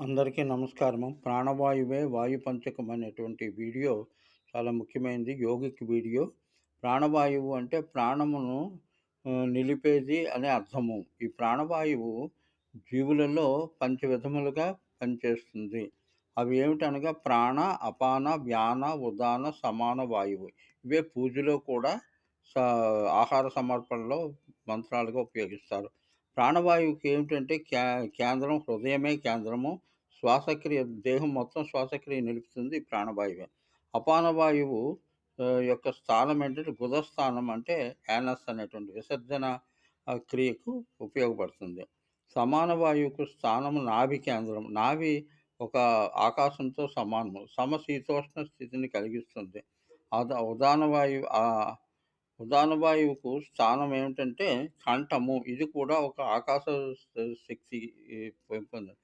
అందరికీ నమస్కారము. ప్రాణవాయువే వాయు పంచకం అనేటువంటి వీడియో చాలా ముఖ్యమైనది. Yogic video. ప్రాణవాయువు అంటే ప్రాణమును నిలిపేది అనే అర్థము. ఈ ప్రాణవాయువు జీవులలో పంచ విధములుగా పనిచేస్తుంది. అవి ఏమిటనగా ప్రాణ, అపాన, వ్యాన, ఉదాన, సమాన వాయువు. ఇవే పూజలో కూడా సా ఆహార సమర్పణలో మంత్రాలుగా ఉపయోగిస్తారు. ప్రాణవాయువుకి ఏమిటంటే క్యా కేంద్రం హృదయమే కేంద్రము. శ్వాసక్రియ దేహం మొత్తం శ్వాసక్రియ నిలుపుతుంది ప్రాణవాయువే. అపానవాయువు యొక్క స్థానం ఏంటంటే గుదస్థానం అంటే యానస్ అనేటువంటి విసర్జన క్రియకు ఉపయోగపడుతుంది. సమాన వాయువుకు స్థానం నాభి కేంద్రం. నాభి ఒక ఆకాశంతో సమానము. సమశీతోష్ణ స్థితిని కలిగిస్తుంది. అద ఉదాన ఉదానవాయువుకు స్థానం ఏమిటంటే కంఠము. ఇది కూడా ఒక ఆకాశ శక్తి పెంపొంది